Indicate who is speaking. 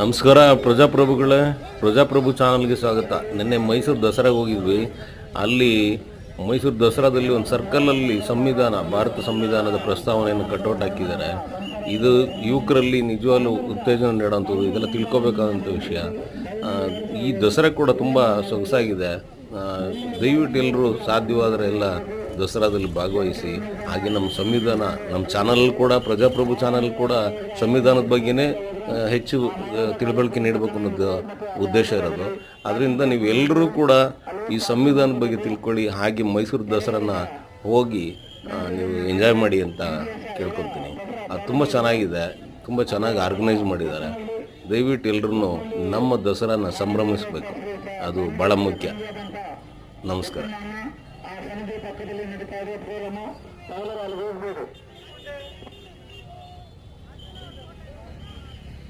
Speaker 1: ನಮಸ್ಕಾರ ಪ್ರಜಾಪ್ರಭುಗಳೇ, ಪ್ರಜಾಪ್ರಭು ಚಾನಲ್ಗೆ ಸ್ವಾಗತ. ನಿನ್ನೆ ಮೈಸೂರು ದಸರಾಗೆ ಹೋಗಿದ್ವಿ. ಅಲ್ಲಿ ಮೈಸೂರು ದಸರಾದಲ್ಲಿ ಒಂದು ಸರ್ಕಲಲ್ಲಿ ಸಂವಿಧಾನ, ಭಾರತ ಸಂವಿಧಾನದ ಪ್ರಸ್ತಾವನೆಯನ್ನು ಕಟ್ಔಟ್ ಹಾಕಿದ್ದಾರೆ. ಇದು ಯುವಕರಲ್ಲಿ ನಿಜವಾಗ್ಲೂ ಉತ್ತೇಜನ ನೀಡೋಂಥದ್ದು, ಇದೆಲ್ಲ ತಿಳ್ಕೊಬೇಕಾದಂಥ ವಿಷಯ. ಈ ದಸರಾ ಕೂಡ ತುಂಬ ಸೊಗಸಾಗಿದೆ. ದಯವಿಟ್ಟು ಎಲ್ಲರೂ ಸಾಧ್ಯವಾದರೆ ಎಲ್ಲ ದಸರಾದಲ್ಲಿ ಭಾಗವಹಿಸಿ, ಹಾಗೆ ನಮ್ಮ ಸಂವಿಧಾನ, ನಮ್ಮ ಚಾನಲ್ ಕೂಡ, ಪ್ರಜಾಪ್ರಭು ಚಾನಲ್ ಕೂಡ ಸಂವಿಧಾನದ ಬಗ್ಗೆನೇ ಹೆಚ್ಚು ತಿಳುವಳಿಕೆ ನೀಡಬೇಕು ಅನ್ನೋದು ಉದ್ದೇಶ ಇರೋದು. ಅದರಿಂದ ನೀವು ಎಲ್ಲರೂ ಕೂಡ ಈ ಸಂವಿಧಾನದ ಬಗ್ಗೆ ತಿಳ್ಕೊಳ್ಳಿ, ಹಾಗೆ ಮೈಸೂರು ದಸರಾನ ಹೋಗಿ ನೀವು ಎಂಜಾಯ್ ಮಾಡಿ ಅಂತ ಕೇಳ್ಕೊತೀನಿ ಅದು ತುಂಬ ಚೆನ್ನಾಗಿದೆ, ತುಂಬ ಚೆನ್ನಾಗಿ ಆರ್ಗನೈಸ್ ಮಾಡಿದ್ದಾರೆ. ದಯವಿಟ್ಟು ಎಲ್ಲರೂ ನಮ್ಮ ದಸರಾನ ಸಂಭ್ರಮಿಸಬೇಕು. ಅದು ಭಾಳ ಮುಖ್ಯ. ನಮಸ್ಕಾರ.
Speaker 2: ఆ సమితి పక్కకి వెళ్ళి నడిపారు పూర్వము పౌలరాలు వేసుకోడు